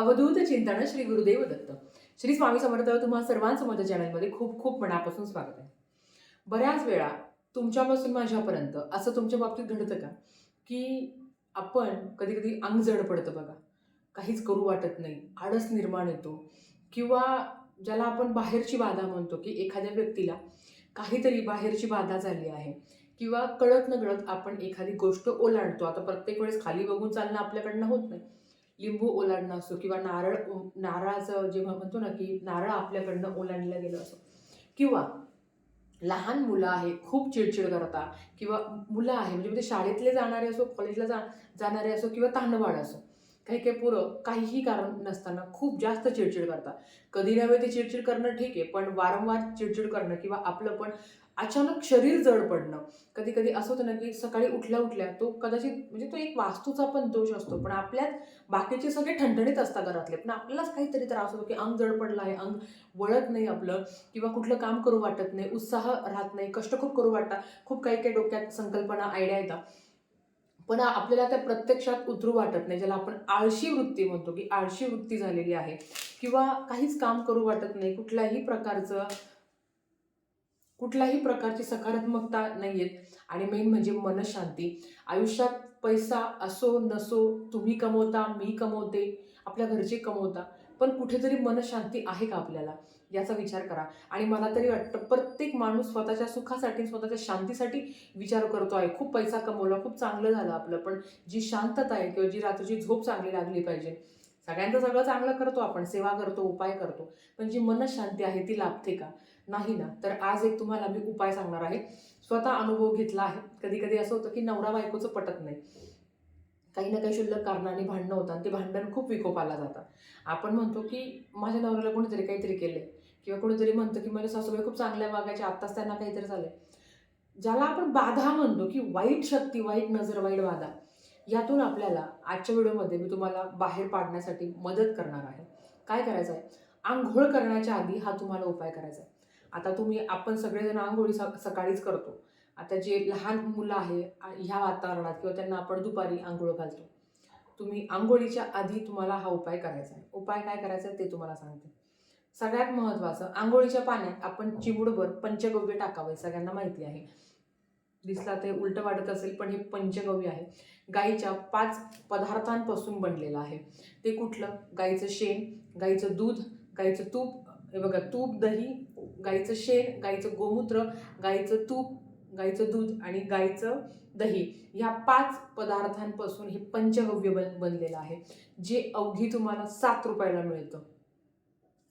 अवधूत चिंतन श्री गुरुदेव दत्त. श्री स्वामी समर्थ तुम्हा सर्वांचं माझ्या चॅनलमध्ये खूप खूप मनापासून स्वागत आहे. बऱ्याच वेळा तुमच्यापासून माझ्यापर्यंत असं तुमच्या बाबतीत घडतं का? की आपण कधी कधी अंग जड पडतं बघा. काहीच करू वाटत नाही. आळस निर्माण येतो. किंवा ज्याला आपण बाहेरची बाधा म्हणतो की एखाद्या व्यक्तीला काहीतरी बाहेरची बाधा झाली आहे. किंवा कळत न कळत आपण एखादी गोष्ट ओलांडतो. आता प्रत्येक वेळेस खाली बघून चालणं आपल्याकडनं होत नाही. लिंबू ओलांडणं असो किंवा नारळ नारळाचं जेव्हा म्हणतो ना की नारळ आपल्याकडनं ओलांडलं गेलं असो. किंवा लहान मुलं आहे खूप चिडचिड करता किंवा मुलं आहे म्हणजे ते शाळेतले जाणारे असो कॉलेजला जा जाणारे असो किंवा तांडवाड असो काही काही पोरं काहीही कारण नसताना खूप जास्त चिडचिड करतात. कधी नव्हे ते चिडचिड करणं ठीक आहे पण वारंवार चिडचिड करणं किंवा आपलं पण अचानक शरीर जड पडणं. कधी कधी असं होतं ना की सकाळी उठल्या उठल्या तो कदाचित म्हणजे तो एक वास्तूचा पण दोष असतो. पण आपल्यात बाकीचे सगळे ठणठणीत असतात घरातले. पण आपल्यालाच काहीतरी त्रास होतो की अंग जड पडलं आहे अंग वळत नाही आपलं किंवा कुठलं काम करू वाटत नाही उत्साह राहत नाही कष्ट खूप करू वाटतात. खूप काही काही डोक्यात संकल्पना आयडिया येतात. पण आपल्याला त्या प्रत्यक्षात उतरू वाटत नाही ज्याला आपण आळशी वृत्ती म्हणतो की आळशी वृत्ती झालेली आहे. किंवा काहीच काम करू वाटत नाही कुठल्याही प्रकारचं कुठल्याही प्रकारची सकारात्मकता नाही आहेत आणि मेन म्हणजे मनशांती. आयुष्यात पैसा असो नसो तुम्ही कमवता मी कमवते आपल्या घरचे कमवता पण कुठेतरी मनशांती आहे का आपल्याला? याचा विचार करा. आणि मला तरी वाटतं प्रत्येक माणूस स्वतःच्या सुखासाठी स्वतःच्या शांतीसाठी विचार करतो आहे. खूप पैसा कमवला खूप चांगलं झालं आपलं पण जी शांतता आहे किंवा जी रात्रीची झोप चांगली लागली पाहिजे सगळ्यांचं सगळं चांगलं करतो आपण सेवा करतो उपाय करतो पण जी मनशांती आहे ती लाभते का? नाही ना. तर आज एक तुम्हाला मी उपाय सांगणार आहे. स्वतः अनुभव घेतला आहे. कधी कधी असं होतं की नवरा बायकोचं पटत नाही. काही ना काही शुल्लक कारणाने भांडणं होतात. आणि ते भांडण खूप विकोपाला जातात. आपण म्हणतो की माझ्या नवऱ्याला कोणीतरी काहीतरी केलं किंवा कोणीतरी म्हणतं की माझ्या सासूबाई खूप चांगल्या वागायच्या. आत्ताच त्यांना काहीतरी झालं ज्याला आपण बाधा म्हणतो की वाईट शक्ती वाईट नजर वाईट बाधा यातून आपल्याला आजच्या व्हिडिओमध्ये मी तुम्हाला बाहेर पाडण्यासाठी मदत करणार आहे. काय करायचं आहे आंघोळ करण्याच्या आधी हा तुम्हाला उपाय करायचा आहे आता तुम्ही आपण सगळेजण आंघोळी स सकाळीच करतो. आता जे लहान मुलं आहे ह्या वातावरणात किंवा त्यांना आपण दुपारी आंघोळ घालतो. तुम्ही आंघोळीच्या आधी तुम्हाला हा उपाय करायचा आहे. उपाय काय करायचा आहे ते तुम्हाला सांगते. सगळ्यात महत्त्वाचं आंघोळीच्या पाण्यात आपण चिमुडभर पंचगव्य टाकावे सगळ्यांना माहिती आहे. दिसला ते उलटं वाटत असेल पण हे पंचगव्य आहे. गाईच्या पाच पदार्थांपासून बनलेलं आहे. ते कुठलं? गाईचं शेण गाईचं दूध गाईचं तूप हे बघा तूप दही गाईचं शेण गाईचं गोमूत्र गाईचं तूप गाईचं दूध आणि गाईचं दही. ह्या पाच पदार्थांपासून हे पंचगव्य बन बनलेलं आहे जे अवघी तुम्हाला सात रुपयाला मिळतं.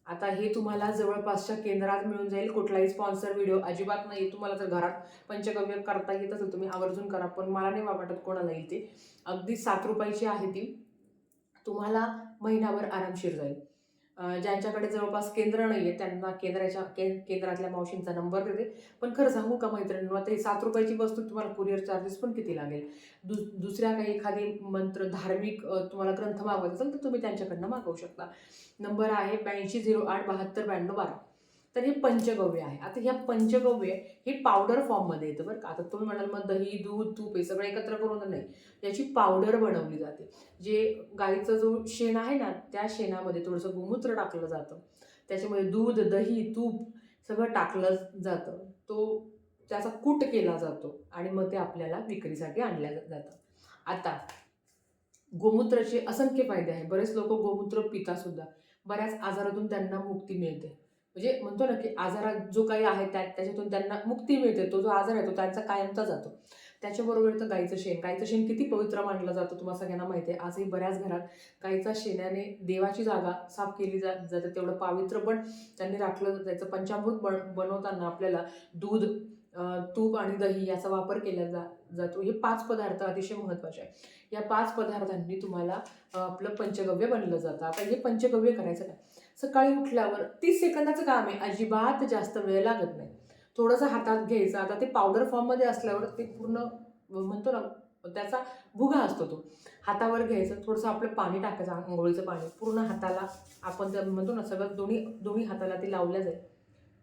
आता हे तुम्हाला जवळपासच्या केंद्रात मिळून जाईल कुठलाही स्पॉन्सर व्हिडिओ अजिबात नाही. तुम्हाला जर घरात पंचगव्य करता येत असेल तुम्ही आवर्जून करा पण मला नाही वाटत कोणाला येते. अगदी सात रुपयाची आहे ती. तुम्हाला महिनाभर आरामशीर जाईल. ज्यांच्याकडे जवळपास केंद्र नाही आहे त्यांना केंद्राच्या के केंद्रातल्या मावशींचा नंबर देते. पण खरं सांगू का मैत्रिणींनो आता ही सात रुपयाची वस्तू तुम्हाला कुरिअर चार्जेस पण किती लागेल? दु दुसऱ्या काही एखादी मंत्र धार्मिक तुम्हाला ग्रंथ मागवायचा असेल तर तुम्ही त्यांच्याकडनं मागवू शकता. नंबर आहे ब्याऐंशी झिरो आठ बहात्तर ब्याण्णव बारा. तर हे पंचगव्य आहे. आता ह्या पंचगव्य हे पावडर फॉर्ममध्ये येतं बरं का. आता तुम्ही म्हणाल मग दही दूध तूप हे सगळं एकत्र करून नाही. याची पावडर बनवली जाते. जे गाईचं जो शेण आहे ना त्या शेणामध्ये थोडंसं गोमूत्र टाकलं जातं. त्याच्यामध्ये दूध दही तूप सगळं टाकलं जातं. तो त्याचा कूट केला जातो आणि मग ते आपल्याला विक्रीसाठी आणल्या जातं आता गोमूत्राचे असंख्य फायदे आहे. बरेच लोक गोमूत्र पितासुद्धा. बऱ्याच आजारातून त्यांना मुक्ती मिळते. म्हणजे म्हणतो ना की आजारात जो काही आहे त्या त्याच्यातून त्यांना मुक्ती मिळते तो जो आजार आहे तो त्यांचा कायमचा जातो. त्याच्याबरोबर तर गाईचं शेण गाईचं शेण किती पवित्र मानलं जातं तुम्हाला सगळ्यांना माहिती आहे. आजही बऱ्याच घरात गाईचा शेणाने देवाची जागा साफ केली जा जाते. तेवढं पावित्र पण त्यांनी राखलं जायचं. पंचामृत बन बनवताना आपल्याला दूध तूप आणि दही याचा वापर केला जा जातो. हे पाच पदार्थ अतिशय महत्त्वाचे आहे या पाच पदार्थांनी तुम्हाला आपलं पंचगव्य बनलं जातं. आता हे पंचगव्य करायचं काय? सकाळी उठल्यावर तीस सेकंदाचं काम आहे. अजिबात जास्त वेळ लागत नाही. थोडंसं हातात घ्यायचं. आता ते पावडर फॉर्ममध्ये असल्यावर ते पूर्ण म्हणतो ना त्याचा भुगा असतो तो. हातावर घ्यायचं थोडंसं आपलं पाणी टाकायचं आंघोळीचं पाणी. पूर्ण हाताला आपण त्या म्हणतो ना सगळं दोन्ही दोन्ही हाताला ते लावल्या जाईल.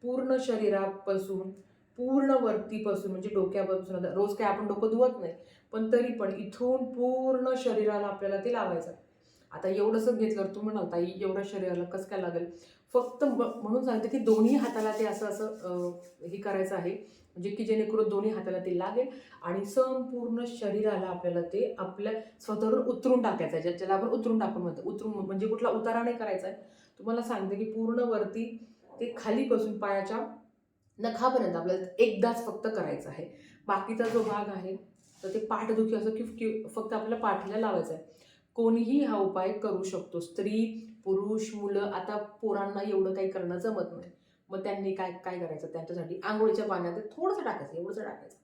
पूर्ण शरीरापासून पूर्ण वरतीपासून म्हणजे डोक्यापासून रोज काय आपण डोकं धुवत नाही पण तरी पण इथून पूर्ण शरीराला आपल्याला ते लावायचं. आता एवढंसं घेतलं तू म्हणाल ताई एवढं शरीराला कसं काय लागेल? फक्त म्हणून सांगते की दोन्ही हाताला ते असं असं हे करायचं आहे. म्हणजे की जेणेकरून दोन्ही हाताला ते लागेल आणि संपूर्ण शरीराला आपल्याला ते आपल्या स्वतःवर उतरून टाकायचं आहे. ज्याला आपण उतरून टाकून म्हणतो. उतरून म्हणजे कुठला उतारा नाही करायचा आहे. तुम्हाला सांगते की पूर्ण वरती ते खालीपासून पायाच्या नखापर्यंत आपल्याला एकदाच फक्त करायचं आहे. बाकीचा जो भाग आहे तर ते पाठदुखी असं की फक्त आपल्या पाठीला लावायचं आहे. कोणीही हा उपाय करू शकतो. स्त्री पुरुष मुलं आता पोरांना एवढं काही करणं जमत नाही. मग त्यांनी काय काय करायचं? त्यांच्यासाठी आंघोळीच्या पाण्यात थोडंसं टाकायचं एवढंसं टाकायचं.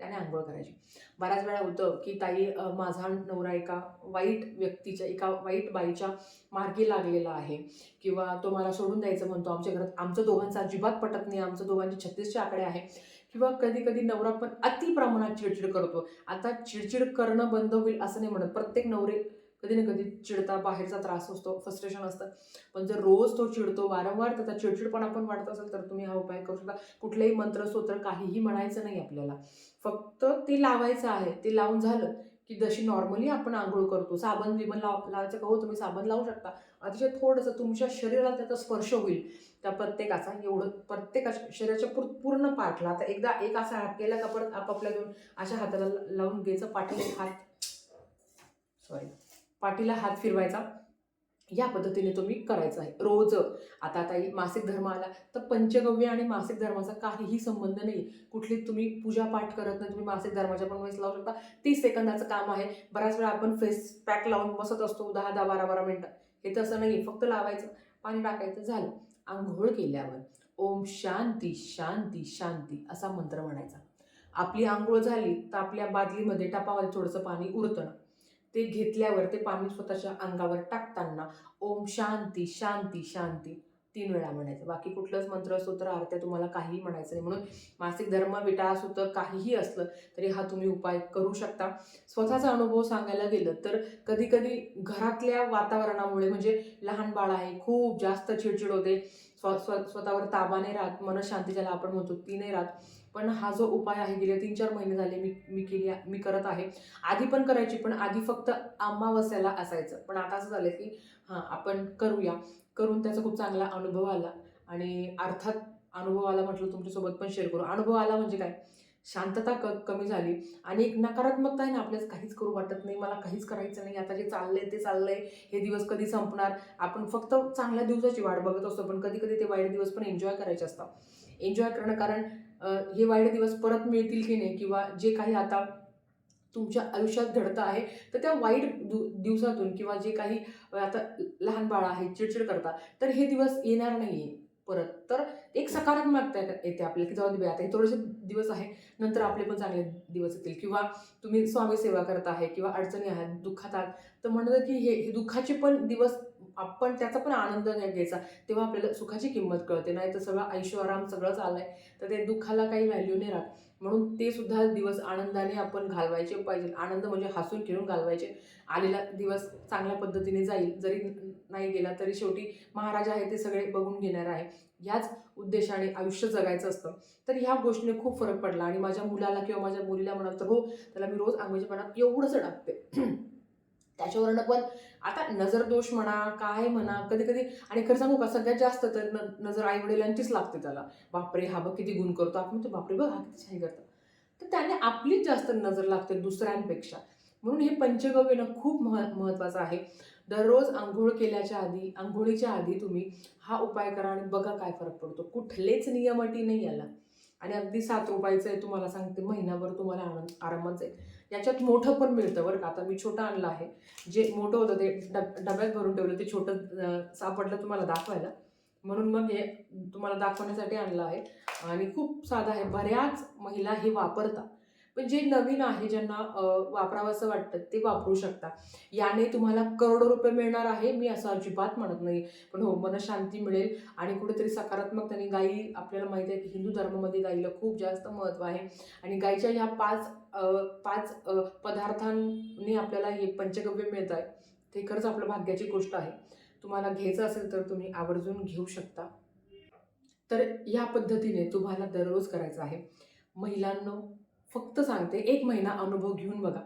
त्याने आंघोळ करायची. बऱ्याच वेळा होतं की ताई माझा नवरा एका वाईट व्यक्तीच्या एका वाईट बाईच्या मार्गी लागलेला आहे किंवा तो मला सोडून द्यायचं म्हणतो. आमच्या घरात आमचं दोघांचं अजिबात पटत नाही. आमचं दोघांचे छत्तीसचे आकडे आहे. किंवा कधी कधी नवरा पण अति प्रमाणात चिडचिड करतो. आता चिडचिड करणं बंद होईल असं नाही म्हणत. प्रत्येक नवरे कधी ना कधी चिडता बाहेरचा त्रास असतो फ्रस्ट्रेशन असतं. पण जर रोज तो चिडतो वारंवार त्याचा चिडचिडपणा पण वाढत असेल तर तुम्ही हा उपाय करू शकता. कुठलेही मंत्र स्तोत्र काहीही म्हणायचं नाही आपल्याला. फक्त ते लावायचं आहे. ते लावून झालं की जशी नॉर्मली आपण आंघोळ करतो. साबण बिबन लाव लावायचं का हो? तुम्ही साबण लावू शकता. अतिशय थोडंसं तुमच्या शरीराला त्याचा स्पर्श होईल. त्या प्रत्येकाचा एवढं प्रत्येकाच्या शरीराच्या पूर पूर्ण पाठला. आता एकदा एक असा हात केला का परत आपापल्या घेऊन अशा हाताला लावून घ्यायचं पाठीला हात. सॉरी पाठीला हात फिरवायचा. या पद्धतीने तुम्ही करायचं आहे. रोज आता ताई मासिक धर्म आला तर पंचगव्य आणि मासिक धर्माचा काहीही संबंध नाही. कुठली तुम्ही पूजा पाठ करत नाही तुम्ही मासिक धर्माच्या पण वेळेस लावू शकता. तीस सेकंदाचं काम आहे. बऱ्याच वेळा आपण फेस पॅक लावून बसत असतो दहा दहा बारा बारा मिनटं. हे तसं नाही फक्त लावायचं पाणी टाकायचं झालं. आंघोळ केल्यावर ओम शांती शांती शांती असा मंत्र म्हणायचा. आपली आंघोळ झाली तर आपल्या बादलीमध्ये टपामध्ये थोडंसं पाणी उरतं ना. ते घेतल्यावर ते पाणी स्वतःच्या अंगावर टाकताना ओम शांती शांती शांती तीन वेळा म्हणायचं. बाकी कुठलंच मंत्र स्तोत्र आरत्या तुम्हाला काहीही म्हणायचं नाही. म्हणून मासिक धर्म विटाळास होतं काहीही असलं तरी हा तुम्ही उपाय करू शकता. स्वतःचा अनुभव सांगायला गेलं तर कधी कधी घरातल्या वातावरणामुळे म्हणजे लहान बाळ आहे खूप जास्त चिडचिड होते. स्व स्व स्वतःवर ताबाने राहत मनशांती ज्याला आपण म्हणतो ती नाही राहत. पण हा जो उपाय आहे गेले तीन चार महिने झाले मी मी केली मी करत आहे. आधी पण करायची पण आधी फक्त अमावस्याला असायचं. पण आता असं झालं की हां आपण करूया. करून त्याचा खूप चांगला अनुभव आला. आणि अर्थात अनुभव आला म्हटलं तुमच्यासोबत पण शेअर करू. अनुभव आला म्हणजे काय? शांतता क कमी झाली. आणि एक नकारात्मकता आहे ना आपल्याला काहीच करू वाटत नाही. मला काहीच करायचं नाही. आता जे चाललंय ते चाललंय. हे दिवस कधी संपणार? आपण फक्त चांगल्या दिवसाची वाट बघत असतो. पण कधी कधी ते वाईट दिवस पण एन्जॉय करायचे असतात. एन्जॉय करणं कारण हे वाईट दिवस परत मिळतील की नाही? किंवा जे काही आता तुमच्या आयुष्यात घडतं आहे तर त्या वाईट दु दिवसातून किंवा जे काही आता लहान बाळ आहे चिडचिड करतात तर हे दिवस येणार नाही आहे परत. तर एक सकारात्मकता येते आपल्याला की जाऊ दे आता हे थोडेसे दिवस आहे नंतर आपले पण चांगले दिवस येतील. किंवा तुम्ही स्वामी सेवा करत आहे किंवा अडचणी आहेत दुःखात आहात तर म्हणलं की हे हे दुःखाचे पण दिवस आपण त्याचा पण आनंद नाही घ्यायचा तेव्हा आपल्याला सुखाची किंमत कळते. नाही तर सगळं ऐश्वराम सगळं चाललंय. तर ते दुःखाला काही व्हॅल्यू नाही राहत. म्हणून ते सुद्धा दिवस आनंदाने आपण घालवायचे पाहिजे आनंद म्हणजे हसून खेळून घालवायचे. आलेला दिवस चांगल्या पद्धतीने जाईल. जरी नाही गेला तरी शेवटी महाराज आहे ते सगळे बघून घेणार आहे. ह्याच उद्देशाने आयुष्य जगायचं असतं. तर ह्या गोष्टीने खूप फरक पडला. आणि माझ्या मुलाला किंवा माझ्या मुलीला म्हणाल तर हो त्याला मी रोज आंघोळीच्या पाण्यात एवढंच टाकते. त्याच्यावरनं पण आता नजर दोष म्हणा काय म्हणा कधी कधी आणि खरं सांगू का सगळ्यात जास्त तर न नजर आई वडिलांचीच लागते त्याला. बापरे हा बघ किती गुण करतो. आपण तर बापरे बघ हा किती छान करतो. तर त्याने आपलीच जास्त नजर लागते दुसऱ्यांपेक्षा. म्हणून हे पंचगव्य ना खूप मह महत्त्वाचं आहे. दररोज आंघोळ केल्याच्या आधी आंघोळीच्या आधी तुम्ही हा उपाय करा आणि बघा काय फरक पडतो. कुठलेच नियम अटी नाही याला. आणि अगदी सात रुपयाचं आहे तुम्हाला सांगते महिनाभर तुम्हाला आनंद आरामात जाईल याच्यात मोठं पण मिळतं बरं का. आता मी छोटं आणलं आहे. जे मोठं होतं ते डब डब्यात भरून ठेवलं ते छोटं सापडलं तुम्हाला दाखवायला. म्हणून मग हे तुम्हाला दाखवण्यासाठी आणलं आहे. आणि खूप साधं आहे. बऱ्याच महिला हे वापरतात. पण जे नवीन आहे ज्यांना वापरावं वापरावंसं वाटतं ते वापरू शकता. याने तुम्हाला करोडो रुपये मिळणार आहे मी असं अजिबात म्हणत नाही. पण हो मनशांती मिळेल आणि कुठेतरी सकारात्मक त्यांनी गाई आपल्याला माहिती आहे की हिंदू धर्मामध्ये गाईला खूप जास्त महत्त्व आहे. आणि गाईच्या ह्या पाच पाच पदार्थांनी आपल्याला हे पंचगव्य मिळत आहे ते खरंच आपलं भाग्याची गोष्ट आहे. तुम्हाला घ्यायचं असेल तर तुम्ही आवर्जून घेऊ शकता. तर या पद्धतीने तुम्हाला दररोज करायचं आहे. महिलांनो फक्त सांगते एक महिना अनुभव घेऊन बघा.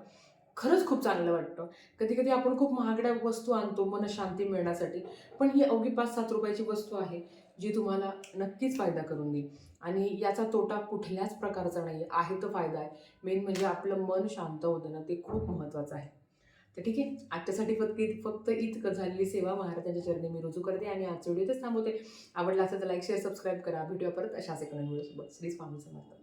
खरंच खूप चांगलं वाटतं. कधी कधी आपण खूप महागड्या वस्तू आणतो मनशांती मिळण्यासाठी पण ही अवघी पाच सात रुपयाची वस्तू आहे जी तुम्हाला नक्कीच फायदा करून देईल. आणि याचा तोटा कुठल्याच प्रकारचा नाही आहे तर फायदा आहे. मेन म्हणजे आपलं मन शांत होतं ना ते खूप महत्त्वाचं आहे. तर ठीक आहे आजच्यासाठी फक्त फक्त इतकं झालेली सेवा महाराजांच्या चरणी मी रुजू करते आणि आजच्या व्हिडिओ तेच थांबवते. आवडला असेल तर लाईक शेअर सबस्क्राईब करा. व्हिडिओ परत अशाच एका व्हिडिओसोबत. श्री स्वामी समर्थ.